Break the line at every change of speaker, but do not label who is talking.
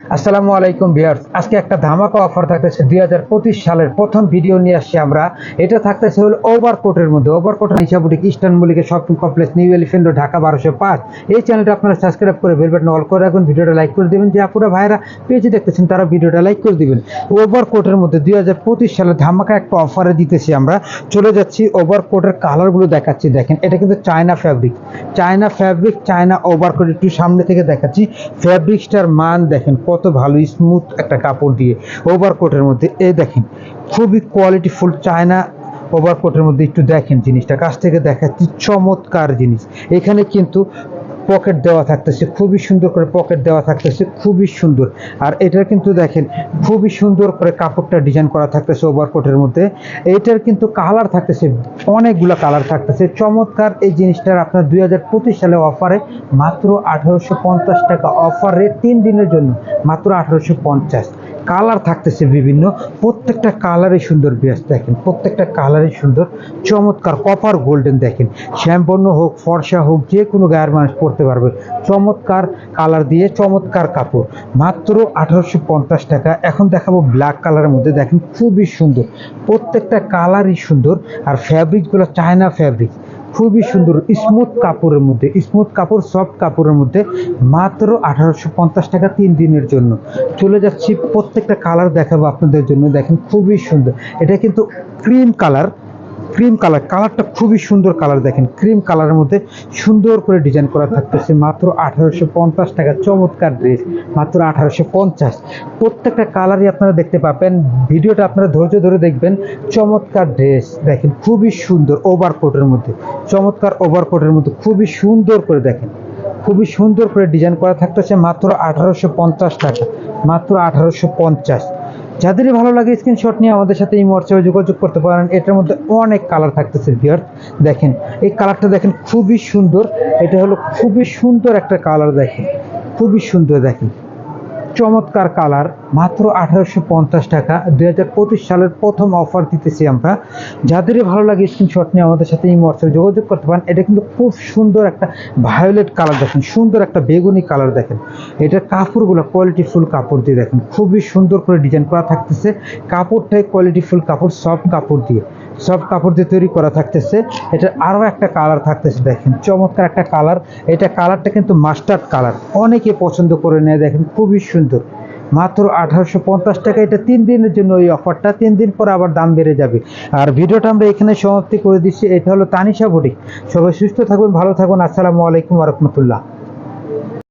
আসসালামু আলাইকুম ভিউয়ার্স। আজকে একটা ধামাকা অফার থাকতেছে দুই হাজার পঁচিশ সালের প্রথম ভিডিও নিয়ে আসছি আমরা। এটা থাকতেছে হলো ওভারকোটের মধ্যে। ওভারকোটের নিশাবুটিক eastern মলিকের shopping complex new elephant Dhaka বারোশো পাঁচ। এই চ্যানেলটা আপনারা সাবস্ক্রাইব করে বেল বাটন অল করে রাখুন। ভিডিওটা লাইক করে দিবেন। যে আপুরা ভাইরা পেজে দেখতেছেন, তারা ভিডিওটা লাইক করে দিবেন। ওভারকোটের মধ্যে দুই হাজার পঁচিশ সালে ধামাকা একটা অফারে দিতেছি আমরা। চলে যাচ্ছি ওভারকোটের কালারগুলো দেখাচ্ছি। দেখেন, এটা কিন্তু China fabric China fabric China overcoat একটু সামনে থেকে দেখাচ্ছি। ফ্যাব্রিক্সটার মান দেখেন কত ভালো স্মুথ একটা কাপড় দিয়ে ওভারকোটের মধ্যে। এই দেখেন, খুবই কোয়ালিটিফুল চায়না ওভারকোটের মধ্যে একটু দেখেন জিনিসটা। কাছ থেকে দেখাচ্ছি, চমৎকার জিনিস। এখানে কিন্তু পকেট দেওয়া থাকতেছে, খুবই সুন্দর করে পকেট দেওয়া থাকতেছে, খুবই সুন্দর। আর এটার কিন্তু দেখেন, খুবই সুন্দর করে কাপড়টা ডিজাইন করা থাকতেছে ওভারকোটের মধ্যে। এটার কিন্তু কালার থাকতেছে, অনেকগুলো কালার থাকতেছে। চমৎকার এই জিনিসটার আপনার দুই হাজার পঁচিশ সালে অফারে মাত্র আঠারোশো পঞ্চাশ টাকা অফারে তিন দিনের জন্য, মাত্র আঠারোশো পঞ্চাশ। কালার থাকতেছে বিভিন্ন, প্রত্যেকটা কালারই সুন্দর বিয়াস দেখেন, প্রত্যেকটা কালারই সুন্দর, চমৎকার কপার গোল্ডেন দেখেন, শ্যামবর্ণ হোক, ফর্সা হোক, যে কোনো গায়ের মানুষ পরতে পারবে, চমৎকার কালার দিয়ে চমৎকার কাপড়, মাত্র আঠারোশো পঞ্চাশ টাকা, এখন দেখাবো ব্ল্যাক কালারের মধ্যে, দেখেন খুবই সুন্দর, প্রত্যেকটা কালারই সুন্দর, আর ফ্যাব্রিকগুলো চায়না ফ্যাব্রিক খুবই সুন্দর স্মুথ কাপড়ের মধ্যে স্মুথ কাপড় সফট কাপড়ের মধ্যে মাত্র আঠারোশো পঞ্চাশ টাকা তিন দিনের জন্য। চলে যাচ্ছি, প্রত্যেকটা কালার দেখাবো আপনাদের জন্য। দেখেন, খুবই সুন্দর। এটা কিন্তু ক্রিম কালার ক্রিম কালার, কালারটা খুবই সুন্দর কালার দেখেন। ক্রিম কালারের মধ্যে সুন্দর করে ডিজাইন করা থাকতেছে মাত্র আঠারোশো পঞ্চাশ টাকা। চমৎকার ড্রেস, মাত্র আঠারোশো পঞ্চাশ। প্রত্যেকটা কালারই আপনারা দেখতে পাবেন। ভিডিওটা আপনারা ধৈর্য ধরে দেখবেন। চমৎকার ড্রেস দেখেন, খুবই সুন্দর ওভারকোটের মধ্যে। চমৎকার ওভারকোটের মধ্যে খুবই সুন্দর করে দেখেন। খুবই সুন্দর করে ডিজাইন করা থাকতেছে মাত্র আঠারোশো পঞ্চাশ টাকা। মাত্র আঠারোশো পঞ্চাশ। যাদেরই ভালো লাগে স্ক্রিনশট নিয়ে আমাদের সাথে এই হোয়াটসঅ্যাপে যোগাযোগ করতে পারেন। এটার মধ্যে অনেক কালার থাকতেছে বিয়ার দেখেন, এই কালারটা দেখেন খুবই সুন্দর। এটা হলো খুবই সুন্দর একটা কালার দেখেন। খুবই সুন্দর দেখেন। চমৎকার কালার, মাত্র আঠারোশো পঞ্চাশ টাকা। দুই হাজার পঁচিশ সালের প্রথম অফার দিতেছি আমরা। যাদেরই ভালো লাগে স্ক্রিনশট নিয়ে আমাদের সাথে এই হোয়াটসঅ্যাপে যোগাযোগ করতে পারেন। এটা কিন্তু খুব সুন্দর একটা ভায়োলেট কালার দেখেন, সুন্দর একটা বেগুনি কালার দেখেন। এটার কাপড়গুলো কোয়ালিটিফুল কাপড় দিয়ে দেখেন। খুবই সুন্দর করে ডিজাইন করা থাকতেছে। কাপড়টাই কোয়ালিটিফুল কাপড় সফট কাপড় দিয়ে। সফট কাপড় দিয়ে তৈরি করা থাকতেছে। এটার আরও একটা কালার থাকতেছে, দেখেন। চমৎকার একটা কালার এটা কালারটা কিন্তু মাস্টার্ড কালার অনেকে পছন্দ করে নেয়, দেখেন, খুবই সুন্দর। মাত্র আঠারোশো পঞ্চাশ টাকা। এটা তিন দিনের জন্য এই অফারটা তিন দিন পর আবার দাম বেড়ে যাবে। আর ভিডিওটা আমরা এখানে সমাপ্তি করে দিচ্ছি। এটা হলো তানিশা বুটিক। সবাই সুস্থ থাকবেন ভালো থাকুন। আসসালামু আলাইকুম রহমতুল্লাহ।